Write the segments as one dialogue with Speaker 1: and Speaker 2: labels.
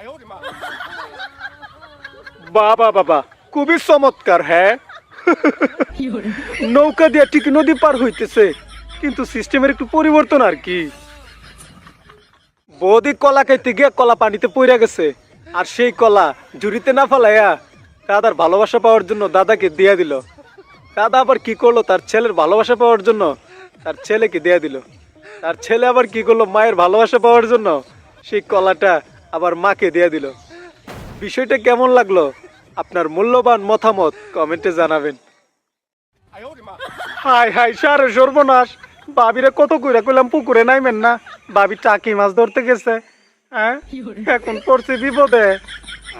Speaker 1: বাবা বাবা খুবই চমৎকার হ্যাঁ? নৌকা দিয়ে ঠিক নদী পার হইতেছে কিন্তু সিস্টেমের একটু পরিবর্তন আর কি। বৌদি কলা খাইতে গিয়ে কলা পানিতে পড়ে গেছে আর সেই কলা জুড়িতে না ফেলাইয়া দাদার ভালোবাসা পাওয়ার জন্য দাদাকে দিয়ে দিল। দাদা আবার কি করল? তার ছেলের ভালোবাসা পাওয়ার জন্য তার ছেলেকে দিয়ে দিল। তার ছেলে আবার কি করল? মায়ের ভালোবাসা পাওয়ার জন্য সেই কলাটা আবার মাকে দিয়ে দিল। বিষয়টা কেমন লাগল? আপনার মূল্যবান মতামত কমেন্টে জানাবেন। হাই হাই, সারে সর্বনাশ। বাবিরে কত কইরা কইলাম, পুকুরে নাইমেন না। বাবি টাকি মাছ ধরতে গেছে। হ্যাঁ? এখন পড়ছে বিপদে।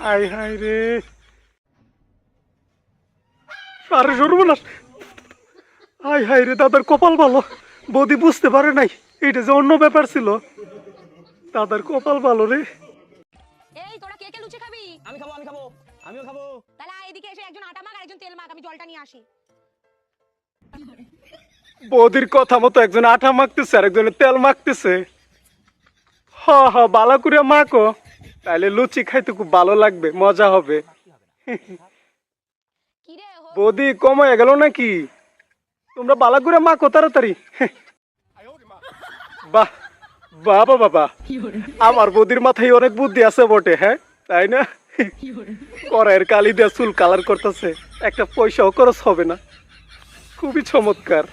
Speaker 1: হাই হাই রে। আরে সর্বনাশ। হাই হাই রে, দাদার কপাল ভালো। বৌদি বুঝতে পারে নাই। এটা যে অন্য ব্যাপার ছিল। দাদার কপাল ভালো রে।
Speaker 2: কে কে লুচি খাবি?
Speaker 3: আমি খাব আমি খাব। আমিও খাব।
Speaker 2: তাহলে আয় এদিকে এসে একজন আটা মাখ আর একজন তেল মাখ আমি জলটা নিয়ে আসি।
Speaker 1: বৌদির কথা মতো একজন আটা মাখতেছে আর একজনে তেল মাখতেছে। হ হ বালা করে মাখো। তাইলে লুচি খাইতে খুব ভালো লাগবে মজা হবে।
Speaker 2: কি রে হো
Speaker 1: বৌদি কমায় গেল নাকি? তোমরা বালা করে মাখো তাড়াতাড়ি। বাহ বাবা বাবা। আমার বৌদির মাথায় অনেক বুদ্ধি আছে বটে হ্যাঁ? তাই না? কড়াইয়ের কালি দিয়ে চুল কালার করতেছে, একটা পয়সাও খরচ হবে না। খুবই চমৎকার।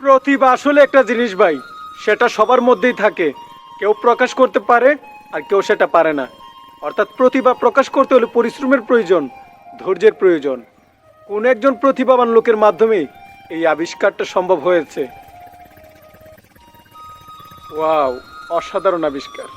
Speaker 1: প্রতিভা আসলে একটা জিনিস ভাই, সেটা সবার মধ্যেই থাকে। কেউ প্রকাশ করতে পারে আর কেউ সেটা পারে না। অর্থাৎ প্রতিভা প্রকাশ করতে হলে পরিশ্রমের প্রয়োজন, ধৈর্যের প্রয়োজন। কোন একজন প্রতিভাবান লোকের মাধ্যমেই এই আবিষ্কারটা সম্ভব হয়েছে? ওয়াও, অসাধারণ আবিষ্কার।